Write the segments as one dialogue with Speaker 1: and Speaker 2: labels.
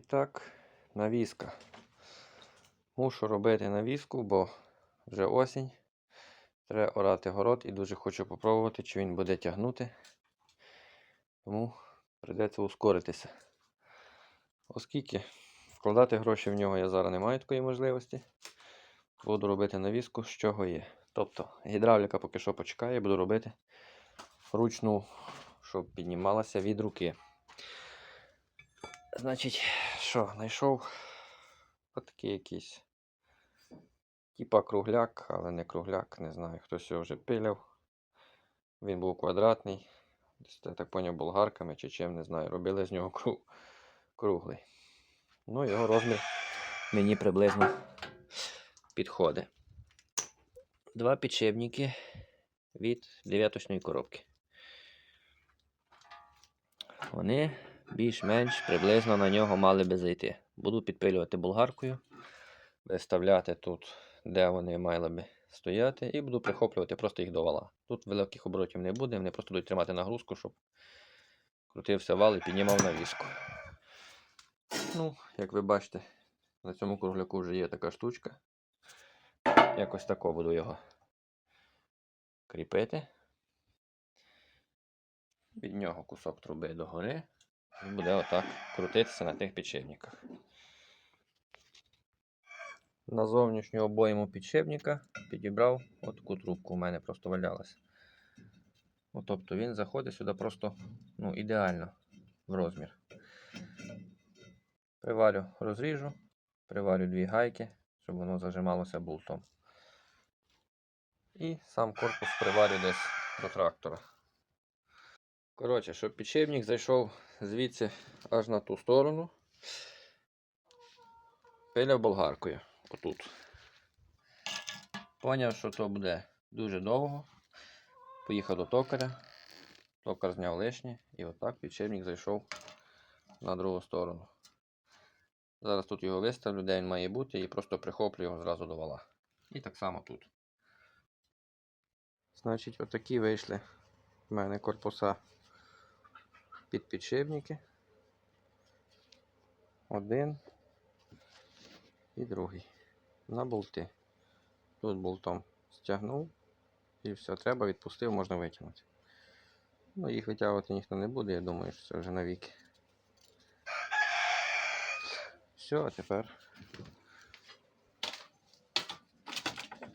Speaker 1: І так, навіска. Мушу робити навіску, бо вже осінь. Треба орати город і дуже хочу попробувати, чи він буде тягнути. Тому прийдеться ускоритися. Оскільки вкладати гроші в нього я зараз не маю такої можливості. Буду робити навіску, з чого є. Тобто гідравліка поки що почекає, буду робити ручну, щоб піднімалася від руки. Значить, що, знайшов отакий якийсь. Типа кругляк, але не кругляк, не знаю, хтось його вже пиляв. Він був квадратний. Я так поняв, болгарками чи чим, не знаю. Робили з нього кру- круглий. Ну, його розмір мені приблизно підходить. Два підшипники від дев'яточної коробки. Вони більш-менш приблизно на нього мали би зайти. Буду підпилювати болгаркою, виставляти тут, де вони мали би стояти, і буду прихоплювати просто їх до вала. Тут великих оборотів не буде, вони просто будуть тримати нагрузку, щоб крутився вал і піднімав навіску. Ну, як ви бачите, на цьому кругляку вже є така штучка. Якось тако буду його кріпити. Від нього кусок труби догори. І буде отак крутитися на тих підшипниках. На зовнішню обойму підшипника підібрав отаку трубку. У мене просто валялася. Тобто він заходить сюди просто ну, ідеально в розмір. Приварю, розріжу, приварю дві гайки, щоб воно зажималося болтом. І сам корпус приварю десь до трактора. Коротше, щоб підшипник зайшов звідси аж на ту сторону. Пиляв болгаркою. Отут. Поняв, що то буде дуже довго. Поїхав до токаря. Токар зняв лишнє і отак підшипник зайшов на другу сторону. Зараз тут його виставлю, де він має бути, і просто прихоплю його зразу до вала. І так само тут. Значить, отакі вийшли в мене корпуса під підшипники. Один і другий. На болти. Тут болтом стягнув і все, треба, відпустив, можна витягнути. Ну, їх витягувати ніхто не буде, я думаю, що це вже навіки. Все, а тепер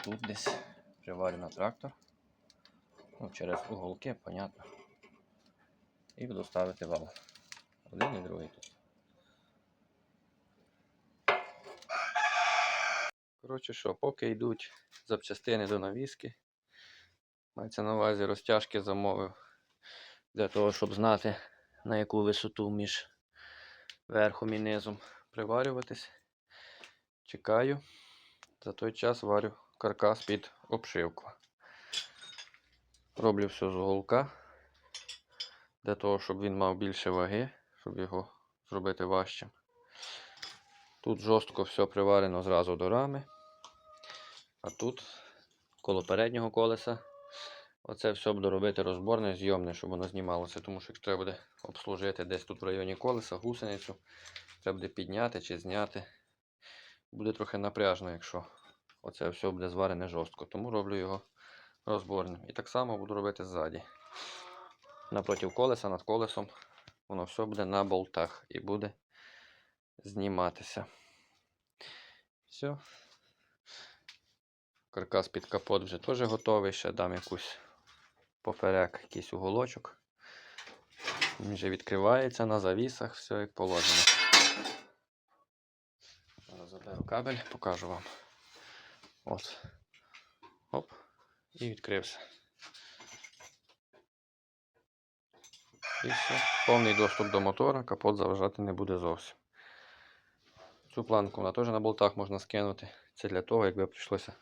Speaker 1: тут десь приварю на трактор. Ну, через уголки, понятно. І буду ставити вал. Один і другий тут. Коротше що, поки йдуть запчастини до навіски. Мається на увазі розтяжки замовив для того, щоб знати на яку висоту між верхом і низом приварюватись. Чекаю. За той час варю каркас під обшивку. Роблю все з уголка. Для того, щоб він мав більше ваги, щоб його зробити важчим. Тут жорстко все приварено зразу до рами. А тут коло переднього колеса. Оце все буду робити розборне, зйомне, щоб воно знімалося. Тому що якщо треба буде обслужити десь тут в районі колеса, гусеницю, треба буде підняти чи зняти. Буде трохи напряжно, якщо оце все буде зварене жорстко. Тому роблю його розборним. І так само буду робити ззаді. Напротив колеса, над колесом. Воно все буде на болтах і буде зніматися. Все. Каркас під капот вже теж готовий. Ще дам якусь поперек, якийсь уголочок. Він вже відкривається на завісах, все як положено. Зараз заберу кабель, покажу вам. От. Оп. І відкрився. І все. Повний доступ до мотора, капот заважати не буде зовсім. Цю планку вона теж на болтах можна скинути. Це для того, якби прийшлося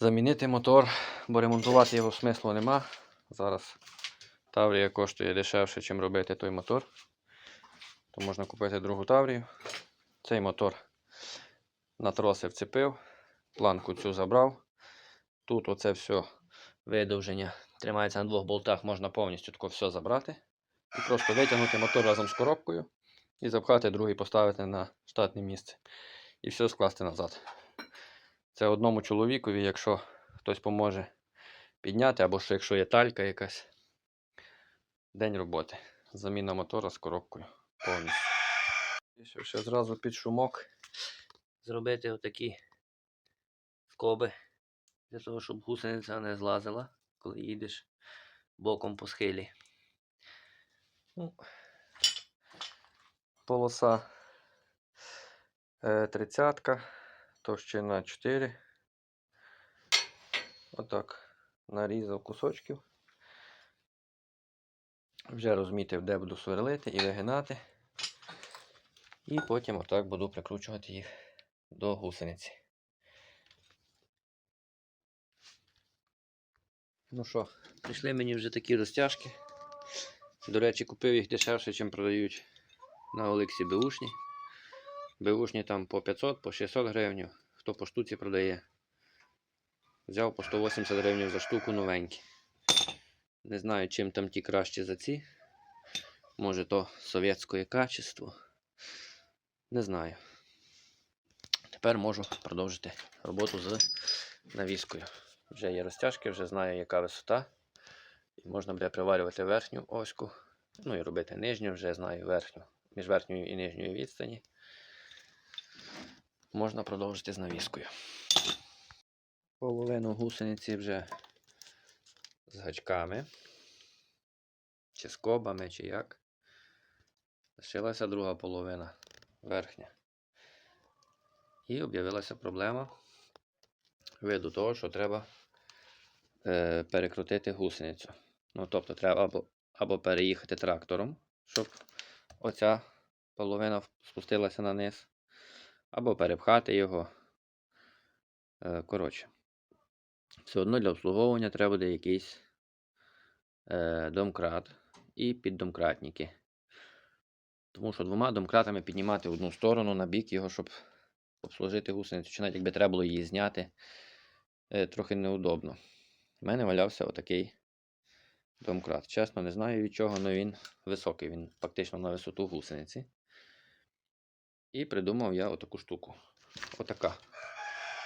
Speaker 1: замінити мотор, бо ремонтувати його смислу нема. Зараз Таврія коштує дешевше, ніж робити той мотор. То можна купити другу Таврію. Цей мотор на троси вцепив, планку цю забрав. Тут оце все видовження тримається на двох болтах, можна повністю тако все забрати. І просто витягнути мотор разом з коробкою і запхати, другий поставити на штатне місце. І все скласти назад. Це одному чоловікові, якщо хтось поможе підняти, або що якщо є талька якась. День роботи. Заміна мотора з коробкою повністю. Ще, ще зразу під шумок зробити отакі скоби для того, щоб гусениця не злазила, коли їдеш боком по схилі. Ну, полоса е, 30, товщина 4. Отак. Нарізав кусочків. Вже розмітив, де буду сверлити і вигинати. І потім отак буду прикручувати їх до гусениці. Ну що, прийшли мені вже такі розтяжки. До речі, купив їх дешевше, ніж продають на Олексі Беушні. Беушні там по 500, по 600 гривень, хто по штуці продає. Взяв по 180 гривень за штуку новенькі. Не знаю, чим там ті кращі за ці. Може то совєтське качество. Не знаю. Тепер можу продовжити роботу з навіскою. Вже є розтяжки, вже знаю, яка висота. І можна буде приварювати верхню оську. Ну і робити нижню, вже знаю верхню. Між верхньою і нижньою відстані. Можна продовжити з навіскою. Половину гусениці вже з гачками. Чи скобами, чи як. Лишилася друга половина верхня. І об'явилася проблема виду того, що треба е, перекрутити гусеницю. Ну, тобто, треба або, або переїхати трактором, щоб оця половина спустилася на низ, або перепхати його. Е, коротше, все одно для обслуговування треба буде якийсь е, домкрат і піддомкратники. Тому що двома домкратами піднімати одну сторону на бік його, щоб обслужити гусеницю, чи навіть якби треба було її зняти, трохи неудобно. У мене валявся отакий домкрат. Чесно, не знаю від чого, але він високий, він фактично на висоту гусениці. І придумав я отаку штуку. Отака.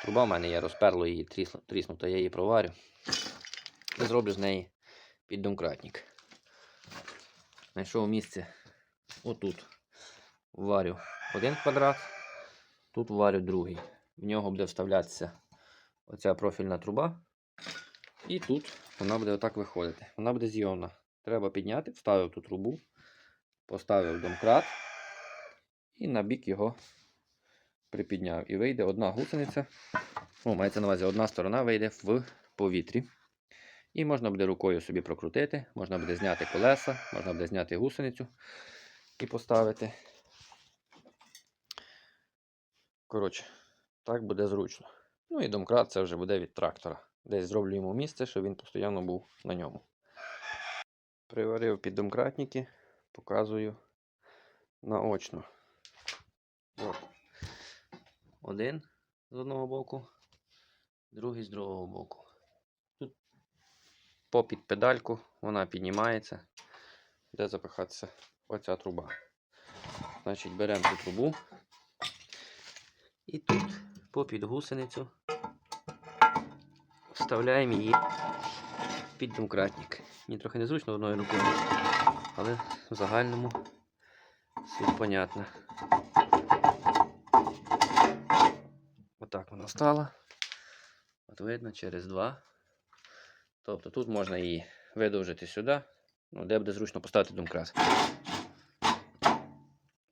Speaker 1: Труба в мене є, розперло її, тріснута, я її проварю. І зроблю з неї піддомкратник. Знайшов місце отут. Варю один квадрат, тут варю другий. В нього буде вставлятися оця профільна труба. І тут вона буде отак виходити. Вона буде зйомна. Треба підняти, вставив ту трубу, поставив домкрат і на бік його припідняв. І вийде одна гусениця. Ну, мається на увазі, одна сторона вийде в повітрі. І можна буде рукою собі прокрутити, можна буде зняти колеса, можна буде зняти гусеницю і поставити. Коротше, так буде зручно. Ну і домкрат це вже буде від трактора. Десь зроблю йому місце, щоб він постійно був на ньому. Приварив під домкратники, показую наочно. От. Один з одного боку, другий з другого боку. Тут попід педальку вона піднімається, де запихатися оця труба. Значить, беремо цю трубу і тут попід гусеницю вставляємо її під домкратник. Мені трохи незручно одною рукою, але в загальному суть понятна. Отак вона стала. От видно через два. Тобто тут можна її видовжити сюди, ну, де буде зручно поставити домкрат.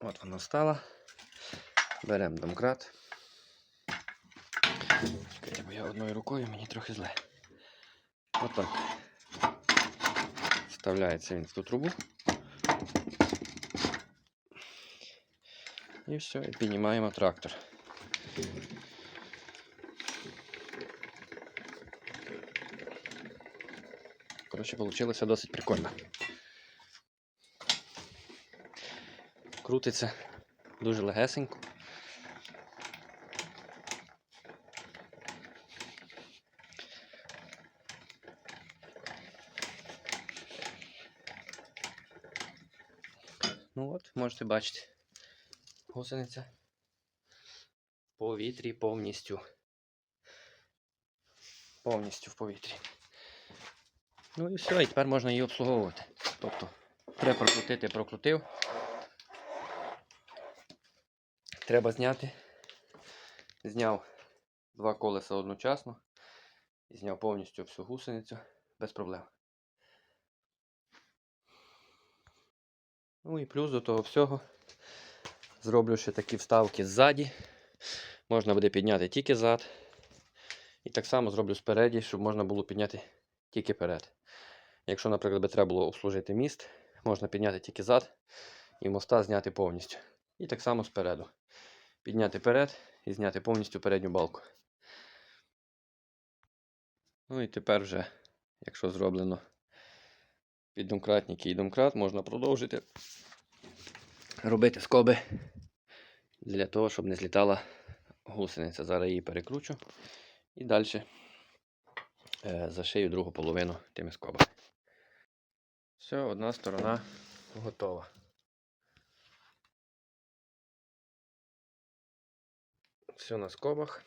Speaker 1: От вона стала. Беремо домкрат. Я одною рукою мені трохи зле. Отак. Вставляється він в ту трубу. І все, і піднімаємо трактор. Коротше, вийшло досить прикольно. Крутиться дуже легесенько. Ну от, можете бачити. гусениця в повітрі повністю. Повністю в повітрі. Ну і все, і тепер можна її обслуговувати. Тобто, треба прокрутити, прокрутив. Треба зняти. Зняв два колеса одночасно. І зняв повністю всю гусеницю без проблем. Ну і плюс до того всього зроблю ще такі вставки ззаді. Можна буде підняти тільки зад. І так само зроблю спереді, щоб можна було підняти тільки перед. Якщо, наприклад, би треба було обслужити міст, можна підняти тільки зад і моста зняти повністю. І так само спереду. Підняти перед і зняти повністю передню балку. Ну і тепер вже, якщо зроблено під і домкрат, можна продовжити робити скоби для того, щоб не злітала гусениця. Зараз її перекручу і далі е, зашию другу половину тими скобами. Все, одна сторона готова. Все на скобах.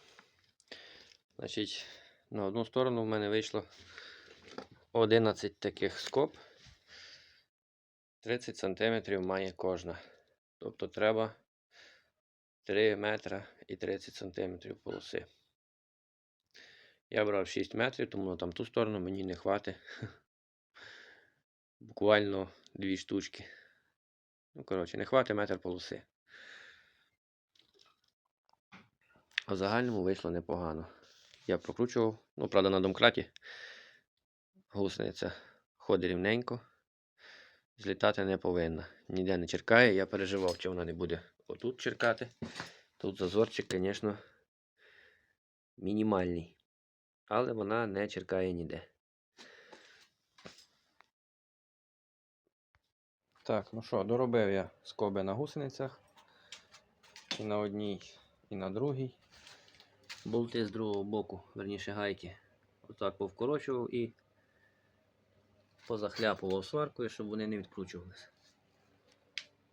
Speaker 1: Значить, на одну сторону в мене вийшло 11 таких скоб. 30 см має кожна. Тобто треба 3 метра і 30 см полоси. Я брав 6 метрів, тому на там ту сторону мені не хватить. Буквально дві штучки. Ну, коротше, не хватить метр полоси. А в загальному вийшло непогано. Я прокручував, ну, правда, на домкраті гусениця ходить рівненько. Злітати не повинна. Ніде не черкає. Я переживав, чи вона не буде отут черкати. Тут зазорчик, звісно, мінімальний. Але вона не черкає ніде. Так, ну що, доробив я скоби на гусеницях. І на одній, і на другій. Болти з другого боку, верніше гайки. Отак повкорочував і позахляпував сваркою, щоб вони не відкручувалися.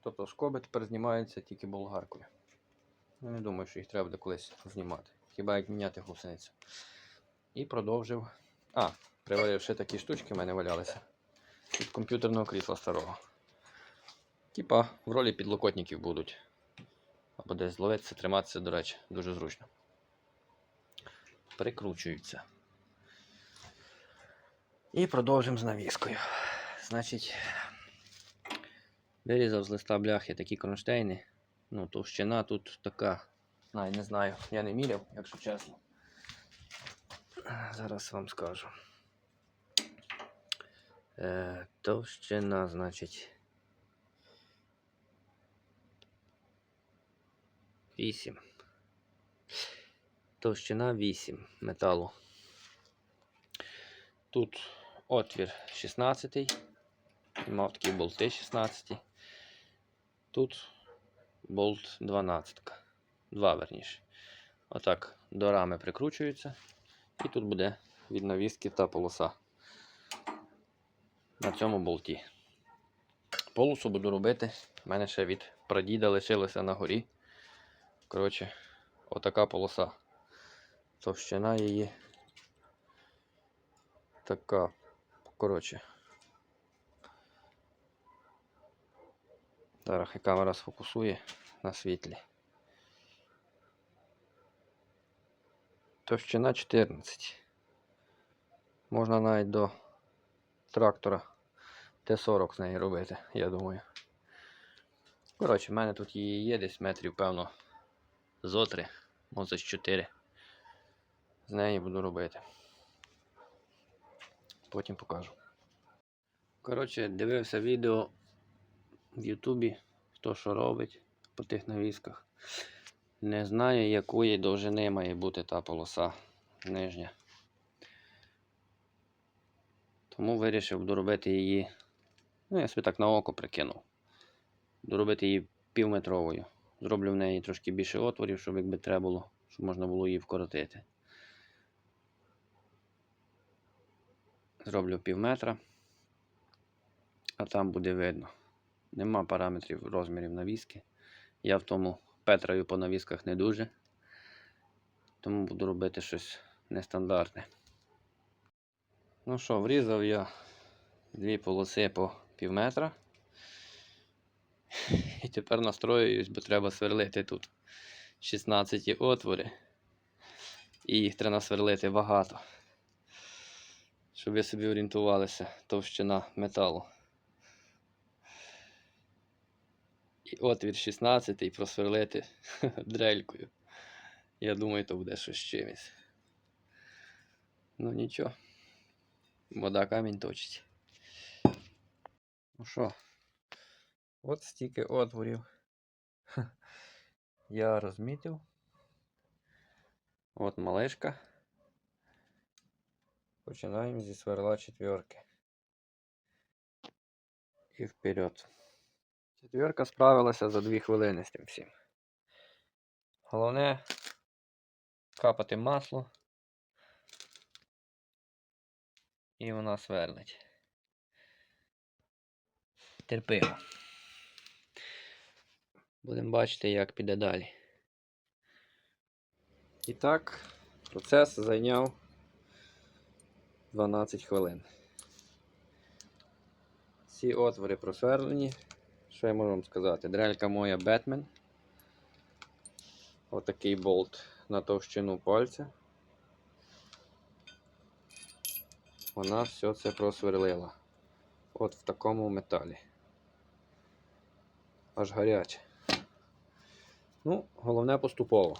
Speaker 1: Тобто скоби тепер знімаються тільки болгаркою. Я не думаю, що їх треба буде колись знімати. Хіба як міняти гусеницю. І продовжив. А, приварив ще такі штучки в мене валялися. Від комп'ютерного крісла старого. Типа в ролі підлокотників будуть. Або десь зловитися, триматися, до речі, дуже зручно. Прикручуються. І продовжимо з навіскою. Значить, вирізав з листа бляхи такі кронштейни. Ну, товщина тут така. Знаю, не знаю. Я не міряв, якщо чесно. Зараз вам скажу. Е, товщина, значить. 8. Товщина 8 металу. Тут отвір 16. Мав такі болти 16. Тут болт 12. Два верніше. Отак до рами прикручується. І тут буде від навіски та полоса на цьому болті. Полосу буду робити. У мене ще від прадіда лишилося на горі. Коротше, отака полоса. Товщина її така. Коротше. Зараз хай камера сфокусує на світлі. Товщина 14. Можна навіть до трактора Т-40 з неї робити, я думаю. Коротше, в мене тут її є десь метрів, певно, зо 3, може з 4. З неї буду робити. Потім покажу. Коротше, дивився відео в Ютубі, хто що робить по тих навісках. Не знаю, якої довжини має бути та полоса нижня. Тому вирішив доробити її. Ну, я собі так на око прикинув. Доробити її півметровою. Зроблю в неї трошки більше отворів, щоб якби треба було, щоб можна було її вкоротити. Зроблю пів метра, а там буде видно. Нема параметрів розмірів навіски. Я в тому Петрою по навісках не дуже. Тому буду робити щось нестандартне. Ну що, врізав я дві полоси по пів метра. І тепер настроююсь, бо треба сверлити тут 16 отвори. І їх треба сверлити багато. Щоб ви собі орієнтувалися, товщина металу. І отвір 16 і просверлити дрелькою. Я думаю, то буде щось чимось. Ну нічого. Вода камінь точить. Ну що, от стільки отворів я розмітив. От малишка. Починаємо зі сверла четверки. І вперед. Четверка справилася за 2 хвилини з тим всім. Головне капати масло. І вона сверлить. Терпимо. Будемо бачити, як піде далі. І так, процес зайняв 12 хвилин. Ці отвори просверлені. Що я можу вам сказати? Дрелька моя Бетмен. Отакий болт на товщину пальця. Вона все це просверлила. От в такому металі. Аж гаряче. Ну, головне поступово.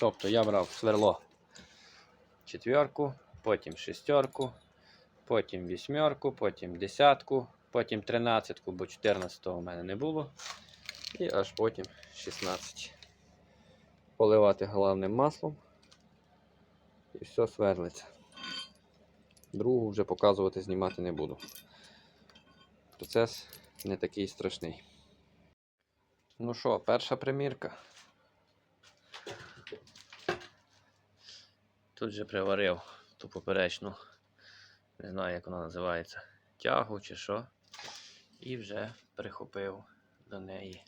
Speaker 1: Тобто я брав сверло четверку, потім шестерку, потім вісьмерку, потім десятку, потім тринадцятку, бо 14 у мене не було. І аж потім 16. Поливати головним маслом. І все сверлиться. Другу вже показувати, знімати не буду. Процес не такий страшний. Ну що, перша примірка. Тут же приварив ту поперечну, не знаю, як вона називається, тягу чи що. І вже прихопив до неї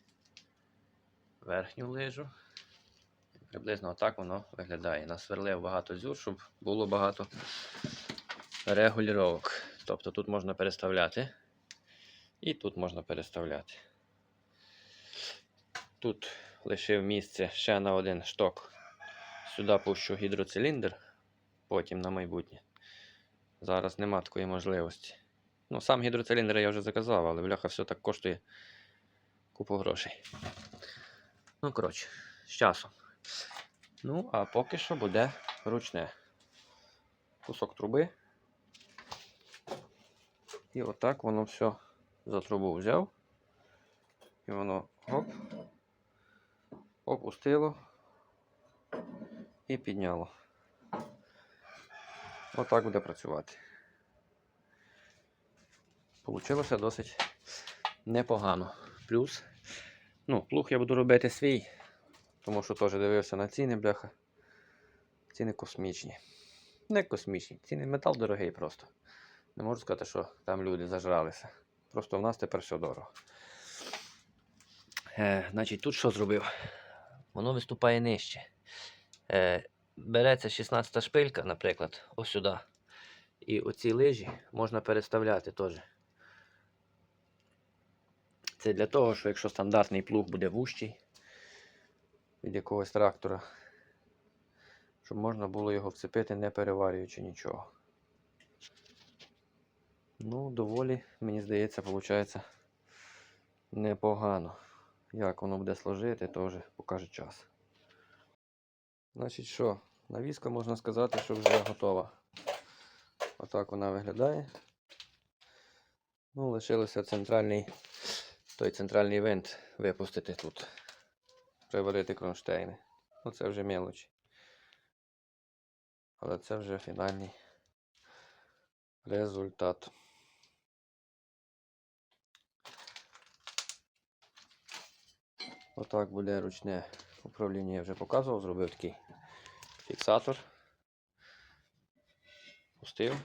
Speaker 1: верхню лижу. Приблизно отак воно виглядає. Насверлив багато зюр, щоб було багато регулювання. Тобто тут можна переставляти. І тут можна переставляти. Тут лишив місце ще на один шток. Сюди пущу гідроциліндр, потім на майбутнє. Зараз нема такої можливості. Ну, сам гідроциліндр я вже заказав, але бляха все так коштує купу грошей. Ну, коротше, з часом. Ну, а поки що буде ручне. Кусок труби. І отак воно все за трубу взяв. І воно оп, опустило і підняло. Отак буде працювати. Получилося досить непогано. Плюс, ну, плуг я буду робити свій, тому що теж дивився на ціни, бляха. Ціни космічні. Не космічні, ціни метал дорогий просто. Не можу сказати, що там люди зажралися. Просто в нас тепер все дорого. Е, значить, тут що зробив? Воно виступає нижче. Е, береться 16 шпилька, наприклад, ось сюди. І оці лижі можна переставляти теж. Це для того, що якщо стандартний плуг буде вущий від якогось трактора, щоб можна було його вцепити, не переварюючи нічого. Ну, доволі, мені здається, виходить непогано. Як воно буде служити, вже покаже час. Значить що, навіска можна сказати, що вже готова. Отак вона виглядає. Ну, лишилося центральний, той центральний винт випустити тут. Приварити кронштейни. Ну це вже мелочі. Але це вже фінальний результат. Отак буде ручне Управління я вже показував, зробив такий фіксатор. Пустив,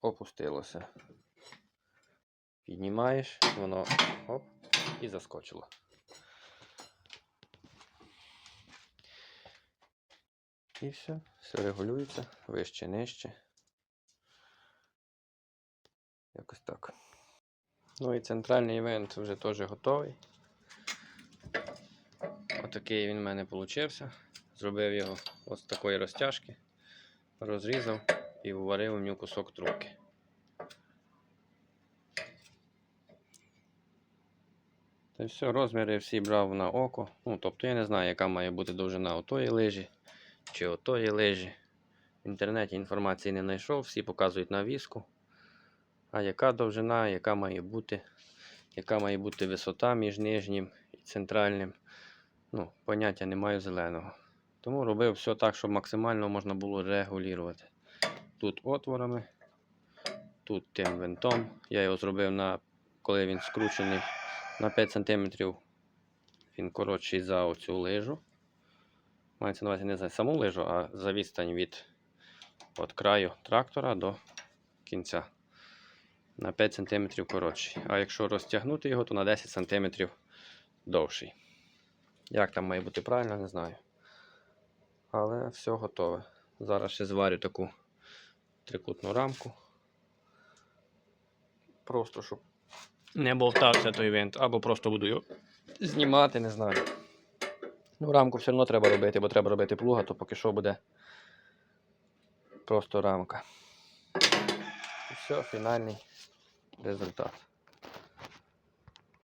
Speaker 1: опустилося. Піднімаєш, воно оп, і заскочило. І все, все регулюється вище, нижче. Якось так. Ну і центральний івент вже теж готовий. Отакий він в мене вийшов. Зробив його ось такої розтяжки, розрізав і вварив в нього кусок трубки. Та все, розміри всі брав на око. Ну, тобто я не знаю, яка має бути довжина отої лижі чи отої лижі. В інтернеті інформації не знайшов, всі показують на віску. А яка довжина, яка має бути, яка має бути висота між нижнім і центральним. Ну, поняття не маю зеленого. Тому робив все так, щоб максимально можна було регулювати. Тут отворами, тут тим винтом. Я його зробив на коли він скручений на 5 см. Він коротший за оцю лижу. Мається на увазі не за саму лижу, а за відстань від от краю трактора до кінця. На 5 см коротший. А якщо розтягнути його, то на 10 см довший. Як там має бути правильно, не знаю. Але все готове. Зараз ще зварю таку трикутну рамку. Просто щоб не болтався той винт, або просто буду його знімати, не знаю. Ну, рамку все одно треба робити, бо треба робити плуга, то поки що буде просто рамка. І все, фінальний результат.